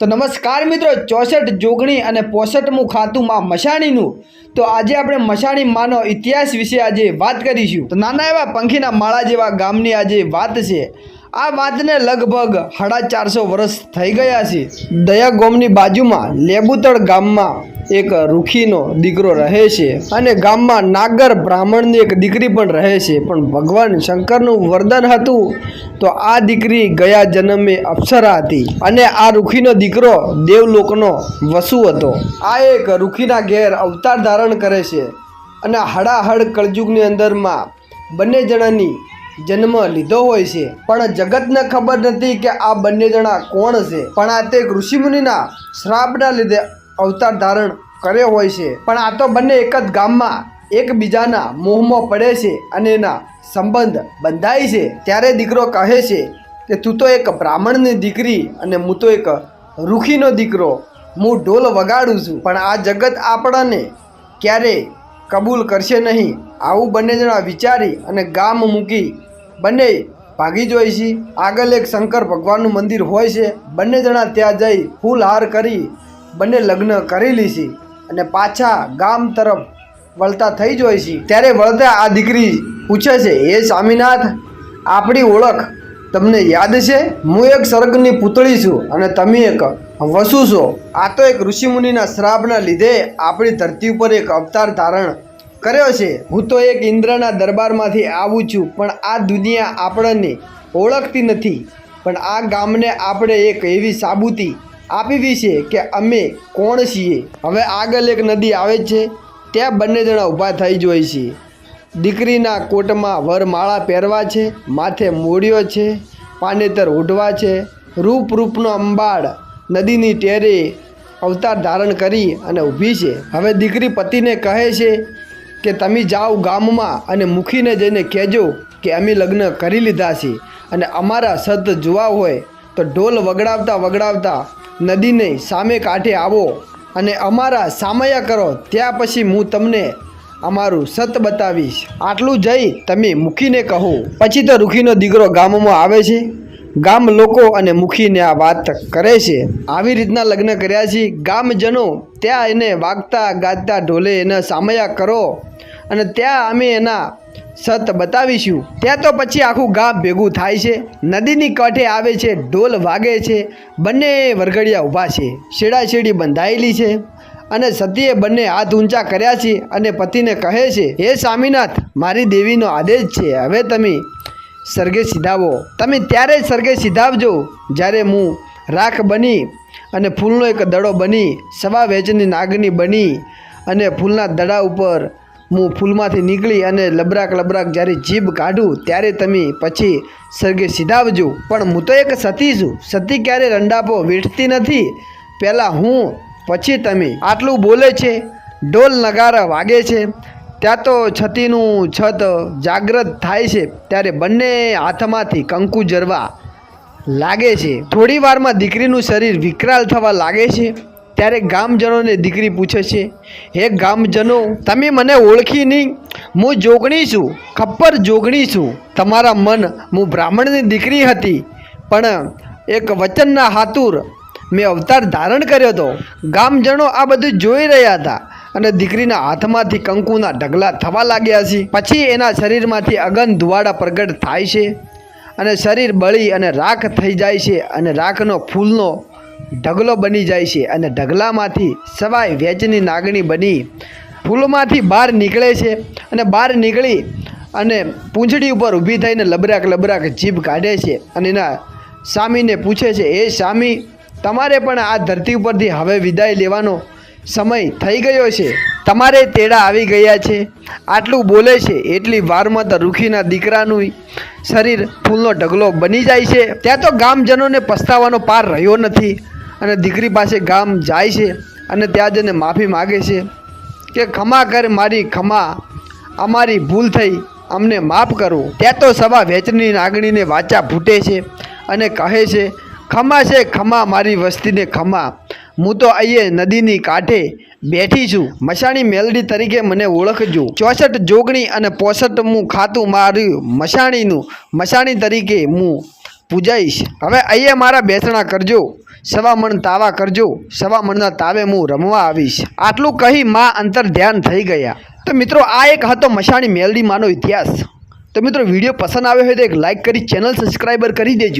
તો નમસ્કાર મિત્રો, ચોસઠ જોગણી અને પોસઠમું ખાતું માં મશાણીનું. તો આજે આપણે મશાણી માનો ઇતિહાસ વિશે આજે વાત કરીશું. તો નાના એવા પંખીના માળા જેવા ગામની આજે વાત છે. આ વાતને લગભગ સાડા ચારસો વર્ષ થઈ ગયા છે. દયા ગોમની બાજુમાં લેબુતળ ગામમાં એક રૂખીનો દીકરો રહે છે અને ગામમાં નાગર બ્રાહ્મણની એક દીકરી પણ રહે છે. પણ ભગવાન શંકરનું વરદાન હતું તો આ દીકરી ગયા જન્મે અપ્સરા હતી અને આ રૂખીનો દીકરો દેવલોકનો વસુ હતો. આ એક રૂખીના ઘેર અવતાર ધારણ કરે છે અને હડાહડ કળજુગની અંદરમાં બંને જણાની જન્મ લીધો હોય છે. પણ જગતને ખબર નથી કે આ બંને જણા કોણ છે. પણ આ તે ઋષિમુનિના શ્રાપના લીધે અવતાર ધારણ કર્યો હોય છે. પણ આ તો બંને એક જ ગામમાં, એકબીજાના મોહમાં પડે છે અને એના સંબંધ બંધાય છે. ત્યારે દીકરો કહે છે કે, તું તો એક બ્રાહ્મણની દીકરી અને હું તો એક રૂખીનો દીકરો. હું ઢોલ વગાડું છું, પણ આ જગત આપણને ક્યારેય કબૂલ કરશે નહીં. આવું બંને જણા વિચારી અને ગામ મૂકી બંને ભાગી જોઈ છે. આગળ એક શંકર ભગવાનનું મંદિર હોય છે. બંને જણા ત્યાં જઈ ફૂલ હાર કરી બંને લગ્ન કરી લીધી અને પાછા ગામ તરફ વળતા થઈ જોઈ છે. ત્યારે વળતા આ દીકરી પૂછે છે, હે સ્વામિનાથ, આપણી ઓળખ તમને યાદ છે? હું એક સ્વર્ગની પૂતળી છું અને તમે એક વસુ છો. આ તો એક ઋષિમુનિના શ્રાપના લીધે આપણી ધરતી ઉપર એક અવતાર ધારણ કર્યો છે. હું તો એક ઇન્દ્રના દરબારમાંથી આવું છું, પણ આ દુનિયા આપણને ઓળખતી નથી. પણ આ ગામને આપણે એક એવી સાબુતી આપી છે કે અમે કોણ છીએ? હવે આગળ એક નદી આવે છે, ત્યાં બંને જણા ઊભા થઈ જોઈ છે. દીકરીના કોટમાં વરમાળા પહેરવા છે, માથે મોડ્યો છે, પાનેતર ઓઢવા છે. રૂપ રૂપનો અંબાડ નદીની ટેરે અવતાર ધારણ કરી અને ઊભી છે. હવે દીકરી પતિને કહે છે કે, તમે જાઓ ગામમાં અને મુખીને જઈને કહેજો કે અમે લગ્ન કરી લીધા છે અને અમારા સત જોવા હોય તો ઢોલ વગડાવતા વગડાવતા નદીને સામે કાંઠે આવો અને અમારા સામયા કરો. ત્યાં પછી હું તમને અમારું સત બતાવીશ. આટલું જઈ તમે મુખીને કહો. પછી તો રૂખીનો દીકરો ગામમાં આવે છે. ગામ લોકો અને મુખીને આ વાત કરે છે. આવી રીતના લગ્ન કર્યા છે. ગામજનો ત્યાં એને વાગતા ગાતા ઢોલે એને સામયા કરો અને ત્યાં અમે એના સત બતાવીશું. ત્યાં તો પછી આખું ગામ ભેગું થાય છે. નદીની કાંઠે આવે છે, ઢોલ વાગે છે. બંને વરઘડિયા ઊભા છે. શેડાશેડી બંધાયેલી છે. અને સતીએ બંને હાથ ઊંચા કર્યા છે અને પતિને કહે છે, હે સ્વામીનાથ, મારી દેવીનો આદેશ છે. હવે તમે સર્ગે સીધાવો. તમે ત્યારે જ સર્ગે સીધાવજો. જ્યારે હું રાખ બની અને ફૂલનો એક દડો બની, સવા વેચની નાગની બની અને ફૂલના દડા ઉપર હું ફૂલમાંથી નીકળી અને લબરાક લબરાક જ્યારે જીભ કાઢું ત્યારે તમે પછી સર્ગે સીધાવજો. પણ હું તો એક સતી છું. સતી ક્યારે રંડાપો વેઠતી નથી. પહેલાં હું, પછી તમે. આટલું બોલે છે. ઢોલ નગારા વાગે છે. ત્યાં તો છતીનું છત જાગ્રત થાય છે. ત્યારે બંને હાથમાંથી કંકુ જરવા લાગે છે. થોડી વારમાં દીકરીનું શરીર વિકરાળ થવા લાગે છે. ત્યારે ગામજનોને દીકરી પૂછે છે, હે ગામજનો, તમે મને ઓળખી નહીં? હું જોગણી છું, ખપ્પર જોગણી છું. તમારા મન, હું બ્રાહ્મણની દીકરી હતી. પણ એક વચનના હાતુર મેં અવતાર ધારણ કર્યો હતો. ગામજનો આ બધું જોઈ રહ્યા હતા અને દીકરીના હાથમાંથી કંકુના ઢગલા થવા લાગ્યા છે. પછી એના શરીરમાંથી અગન ધુવાડા પ્રગટ થાય છે અને શરીર બળી અને રાખ થઈ જાય છે અને રાખનો ફૂલનો ઢગલો બની જાય છે અને ઢગલામાંથી સવાય વેચની નાગણી બની ફૂલમાંથી બહાર નીકળે છે અને બહાર નીકળી અને પૂંછડી ઉપર ઊભી થઈને લબરાક લબરાક જીભ કાઢે છે અને એના સ્વામીને પૂછે છે, એ સ્વામી તમારે પણ આ ધરતી ઉપરથી હવે વિદાય લેવાનો સમય થઈ ગયો છે? તમારે તેડા આવી ગયા છે? આટલું બોલે છે, એટલી વારમાં તો રૂખીના દીકરાનું શરીર ફૂલનો ઢગલો બની જાય છે. ત્યાં તો ગામજનોને પસ્તાવાનો પાર રહ્યો નથી. અને દીકરી પાસે ગામ જાય છે અને ત્યાં જઈને માફી માગે છે કે ખમા કર મારી ખમા અમારી ભૂલ થઈ, અમને માફ કરો. ત્યાં તો સવા વેચની નાગણીને વાચા ફૂટે છે અને કહે છે ખમા છે ખમા મારી વસ્તીને ખમા હું તો અહીએ નદીની કાંઠે બેઠી છું. મશાણી મેલડી તરીકે મને ઓળખજો. ચોસઠ જોગણી અને પોસઠમું ખાતું મારું મશાણીનું. મશાણી તરીકે હું પૂજાઈશ. હવે અહીંયા મારા બેસણા કરજો. સવા મણ તાવા કરજો, સવા મણના તાવે હું રમવા આવીશ. આટલું કહી માં અંતર ધ્યાન થઈ ગયા. તો મિત્રો, આ એક હતો મશાણી મેલડી માનો ઇતિહાસ. તો મિત્રો, વીડિયો પસંદ આવ્યો હોય તો એક લાઈક કરી, ચેનલ સબસ્ક્રાઈબર કરી દેજો.